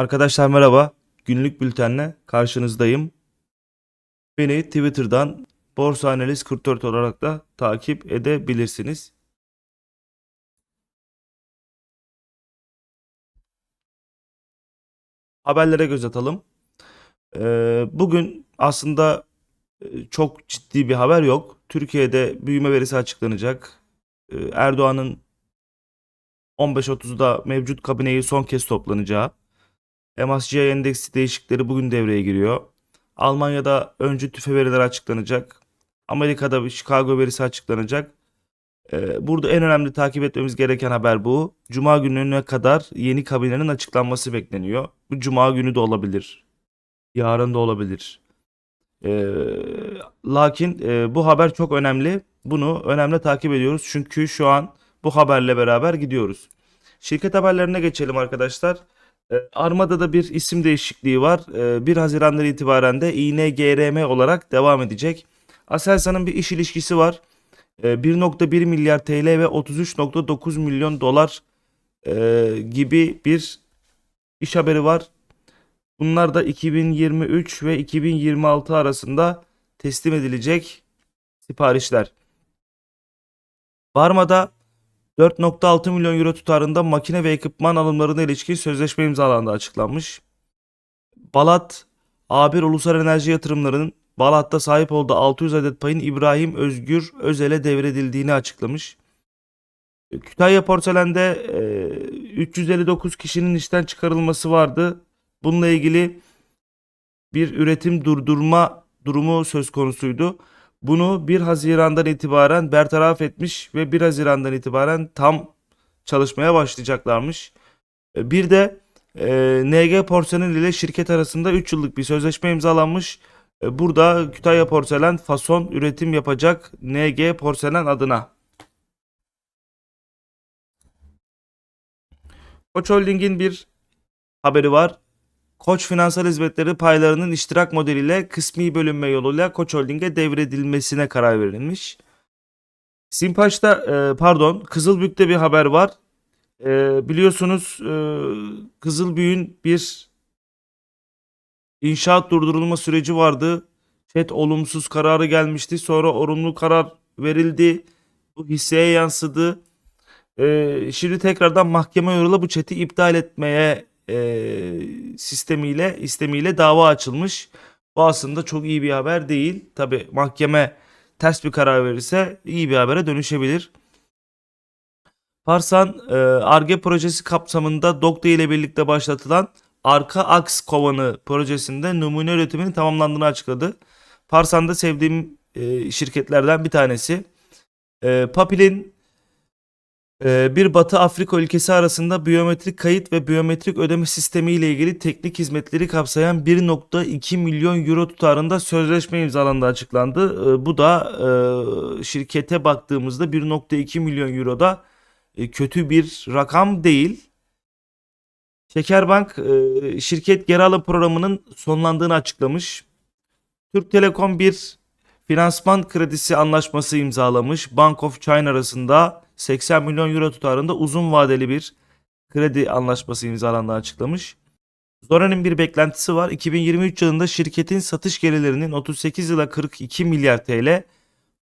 Arkadaşlar merhaba. Günlük bültenle karşınızdayım. Beni Twitter'dan Borsa Analiz 44 olarak da takip edebilirsiniz. Haberlere göz atalım. Ee, bugün aslında e, çok ciddi bir haber yok. Türkiye'de büyüme verisi açıklanacak. Ee, Erdoğan'ın 15.30'da mevcut kabineyi son kez toplanacağı. MSCI endeksi değişiklikleri bugün devreye giriyor. Almanya'da öncü tüfe verileri açıklanacak. Amerika'da bir Chicago verisi açıklanacak. Ee, burada en önemli takip etmemiz gereken haber bu. Cuma gününe kadar yeni kabinenin açıklanması bekleniyor. Bu cuma günü de olabilir. Yarın da olabilir. Ee, lakin e, bu haber çok önemli. Bunu önemli takip ediyoruz. Çünkü şu an bu haberle beraber gidiyoruz. Şirket haberlerine geçelim arkadaşlar. E, Armada'da bir isim değişikliği var. E, 1 Haziran'dan itibaren de İNGRM olarak devam edecek. Aselsan'ın bir iş ilişkisi var. E, 1.1 milyar TL ve 33.9 milyon dolar e, gibi bir iş haberi var. Bunlar da 2023 ve 2026 arasında teslim edilecek siparişler. Barma'da 4.6 milyon euro tutarında makine ve ekipman alımlarına ilişkin sözleşme imzalandığı açıklanmış. Balat A1 Ulusal Enerji Yatırımları'nın Balat'ta sahip olduğu 600 adet payın İbrahim Özgür Özel'e devredildiğini açıklamış. Kütahya Porselen'de e, 359 kişinin işten çıkarılması vardı. Bununla ilgili bir üretim durdurma durumu söz konusuydu. Bunu 1 Haziran'dan itibaren bertaraf etmiş ve 1 Haziran'dan itibaren tam çalışmaya başlayacaklarmış. E, Bir de e, NG Porselen ile şirket arasında 3 yıllık bir sözleşme imzalanmış. E, Burada Kütahya Porselen fason üretim yapacak NG Porselen adına. Koç Holding'in bir haberi var. Koç Finansal Hizmetleri paylarının iştirak modeliyle kısmi bölünme yoluyla Koç Holding'e devredilmesine karar verilmiş. Simpaş'ta e, pardon Kızılbük'te bir haber var. E, biliyorsunuz e, Kızılbük'ün bir inşaat durdurulma süreci vardı. FED olumsuz kararı gelmişti. Sonra olumlu karar verildi. Bu hisseye yansıdı. E, şimdi tekrardan mahkeme yoluyla bu çeti iptal etmeye e, sistemiyle istemiyle dava açılmış. Bu aslında çok iyi bir haber değil. Tabi mahkeme ters bir karar verirse iyi bir habere dönüşebilir. Parsan e, ARGE projesi kapsamında Dokta ile birlikte başlatılan Arka Aks Kovanı projesinde numune üretiminin tamamlandığını açıkladı. Parsan da sevdiğim e, şirketlerden bir tanesi. E, Papil'in bir Batı Afrika ülkesi arasında biyometrik kayıt ve biyometrik ödeme sistemi ile ilgili teknik hizmetleri kapsayan 1.2 milyon euro tutarında sözleşme imzalandığı açıklandı. Ee, Bu da e, şirkete baktığımızda 1.2 milyon euro da e, kötü bir rakam değil. Şekerbank e, şirket geri alım programının sonlandığını açıklamış. Türk Telekom bir finansman kredisi anlaşması imzalamış. Bank of China arasında 80 milyon euro tutarında uzun vadeli bir kredi anlaşması imzalandığını açıklamış. Zora'nın bir beklentisi var. 2023 yılında şirketin satış gelirlerinin 38 ila 42 milyar TL,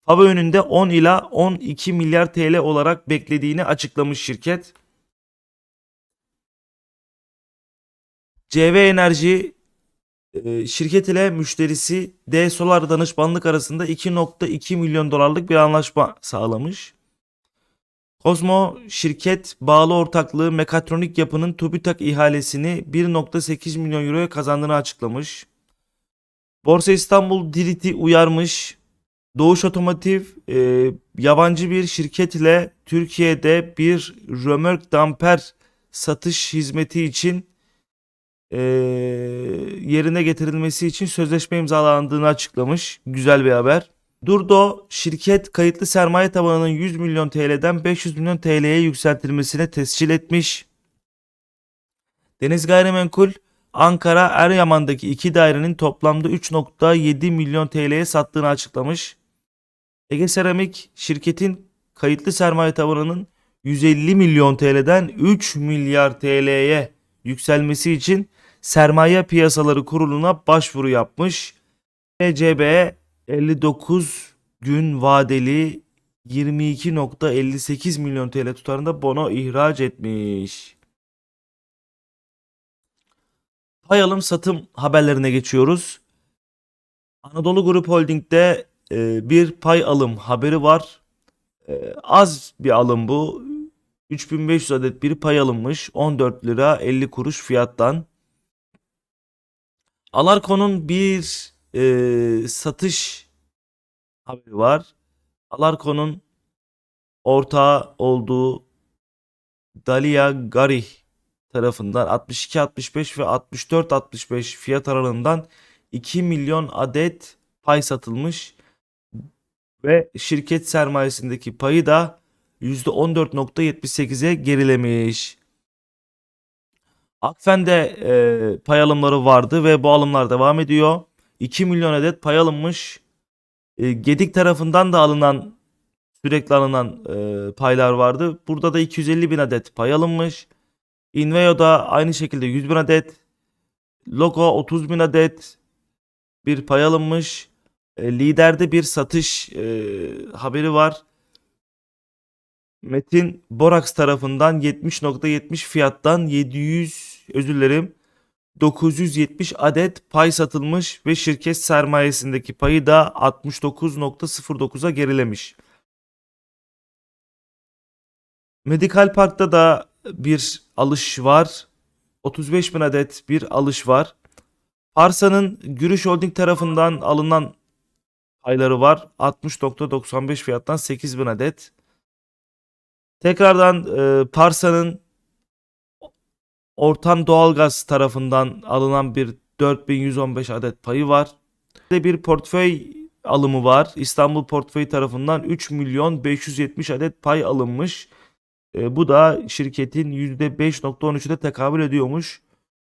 hava önünde 10 ila 12 milyar TL olarak beklediğini açıklamış şirket. CV Enerji e, şirket ile müşterisi D Solar danışmanlık arasında 2.2 milyon dolarlık bir anlaşma sağlamış. Kozmo şirket bağlı ortaklığı mekatronik yapının TÜBİTAK ihalesini 1.8 milyon euroya kazandığını açıklamış. Borsa İstanbul Dirit'i uyarmış. Doğuş Otomotiv e, yabancı bir şirket ile Türkiye'de bir römork damper satış hizmeti için e, yerine getirilmesi için sözleşme imzalandığını açıklamış. Güzel bir haber. Durdo şirket kayıtlı sermaye tabanının 100 milyon TL'den 500 milyon TL'ye yükseltilmesine tescil etmiş. Deniz Gayrimenkul Ankara Eryaman'daki iki dairenin toplamda 3.7 milyon TL'ye sattığını açıklamış. Ege Seramik şirketin kayıtlı sermaye tabanının 150 milyon TL'den 3 milyar TL'ye yükselmesi için Sermaye Piyasaları Kurulu'na başvuru yapmış. TCB 59 gün vadeli 22.58 milyon TL tutarında bono ihraç etmiş. Pay alım satım haberlerine geçiyoruz. Anadolu Grup Holding'de e, bir pay alım haberi var. E, az bir alım bu. 3500 adet bir pay alınmış. 14 lira 50 kuruş fiyattan. Alarko'nun bir e, satış haberi var. Alarko'nun ortağı olduğu Dalia Garih tarafından 62-65 ve 64-65 fiyat aralığından 2 milyon adet pay satılmış ve şirket sermayesindeki payı da %14.78'e gerilemiş. Akfen'de e, pay alımları vardı ve bu alımlar devam ediyor. 2 milyon adet pay alınmış. E, Gedik tarafından da alınan sürekli alınan e, paylar vardı. Burada da 250 bin adet pay alınmış. Inveo'da aynı şekilde 100 bin adet. Logo 30 bin adet bir pay alınmış. E, liderde bir satış e, haberi var. Metin Borax tarafından 70.70 fiyattan 700 özür dilerim 970 adet pay satılmış ve şirket sermayesindeki payı da 69.09'a gerilemiş. Medikal Park'ta da bir alış var. 35 bin adet bir alış var. Parsa'nın Gürüş Holding tarafından alınan payları var. 60.95 fiyattan 8 bin adet. Tekrardan e, Parsa'nın Ortam Doğalgaz tarafından alınan bir 4115 adet payı var. De bir portföy alımı var. İstanbul Portföy tarafından 3 milyon 570 adet pay alınmış. E, bu da şirketin %5.13'ü de tekabül ediyormuş.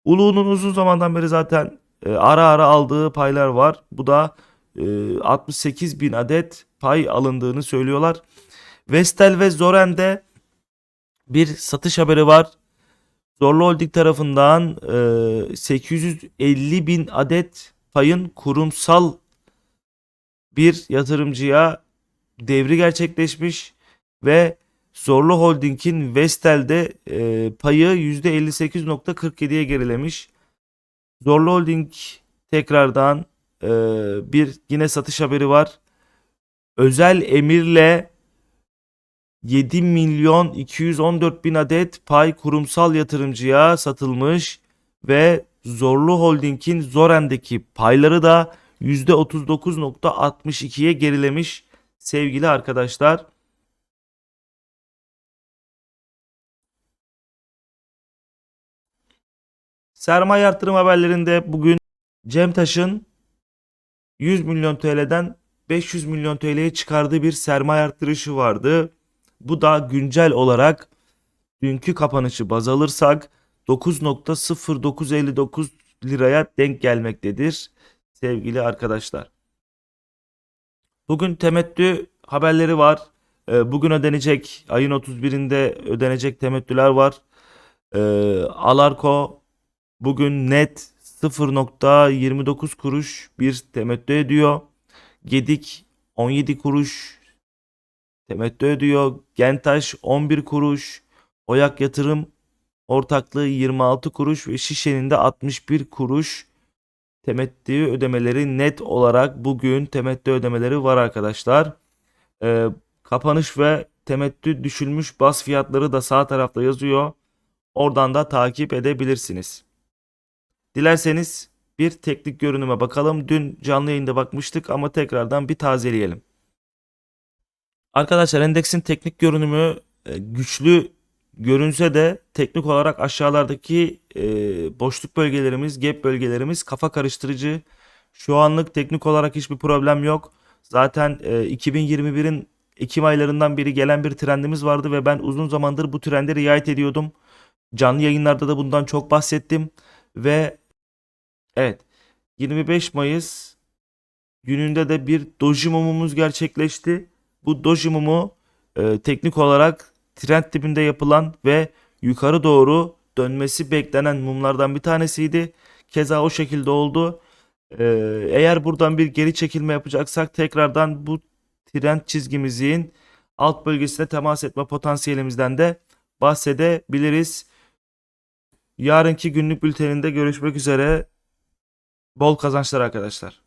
Ulu'nun uzun zamandan beri zaten e, ara ara aldığı paylar var. Bu da e, 68 bin adet pay alındığını söylüyorlar. Vestel ve Zoren'de bir satış haberi var. Zorlu Holding tarafından e, 850 bin adet payın kurumsal bir yatırımcıya devri gerçekleşmiş ve Zorlu Holding'in Vestel'de e, payı %58.47'ye gerilemiş. Zorlu Holding tekrardan e, bir yine satış haberi var. Özel emirle 7 milyon 214 bin adet pay kurumsal yatırımcıya satılmış ve Zorlu Holding'in Zoren'deki payları da %39.62'ye gerilemiş sevgili arkadaşlar. Sermaye artırım haberlerinde bugün Cemtaş'ın 100 milyon TL'den 500 milyon TL'ye çıkardığı bir sermaye artırışı vardı. Bu da güncel olarak dünkü kapanışı baz alırsak 9.0959 liraya denk gelmektedir sevgili arkadaşlar. Bugün temettü haberleri var. Ee, Bugün ödenecek ayın 31'inde ödenecek temettüler var. Ee, Alarko bugün net 0.29 kuruş bir temettü ediyor. Gedik 17 kuruş temettü ödüyor. Gentaş 11 kuruş. Oyak Yatırım ortaklığı 26 kuruş ve Şişe'nin de 61 kuruş temettü ödemeleri net olarak bugün temettü ödemeleri var arkadaşlar. Ee, kapanış ve temettü düşülmüş bas fiyatları da sağ tarafta yazıyor. Oradan da takip edebilirsiniz. Dilerseniz bir teknik görünüme bakalım. Dün canlı yayında bakmıştık ama tekrardan bir tazeleyelim. Arkadaşlar endeksin teknik görünümü e, güçlü görünse de teknik olarak aşağılardaki e, boşluk bölgelerimiz, gap bölgelerimiz kafa karıştırıcı. Şu anlık teknik olarak hiçbir problem yok. Zaten e, 2021'in Ekim aylarından beri gelen bir trendimiz vardı ve ben uzun zamandır bu trende riayet ediyordum. Canlı yayınlarda da bundan çok bahsettim ve evet 25 Mayıs gününde de bir doji mumumuz gerçekleşti. Bu doji mumu e, teknik olarak trend dibinde yapılan ve yukarı doğru dönmesi beklenen mumlardan bir tanesiydi. Keza o şekilde oldu. Ee, eğer buradan bir geri çekilme yapacaksak tekrardan bu trend çizgimizin alt bölgesine temas etme potansiyelimizden de bahsedebiliriz. Yarınki günlük bülteninde görüşmek üzere. Bol kazançlar arkadaşlar.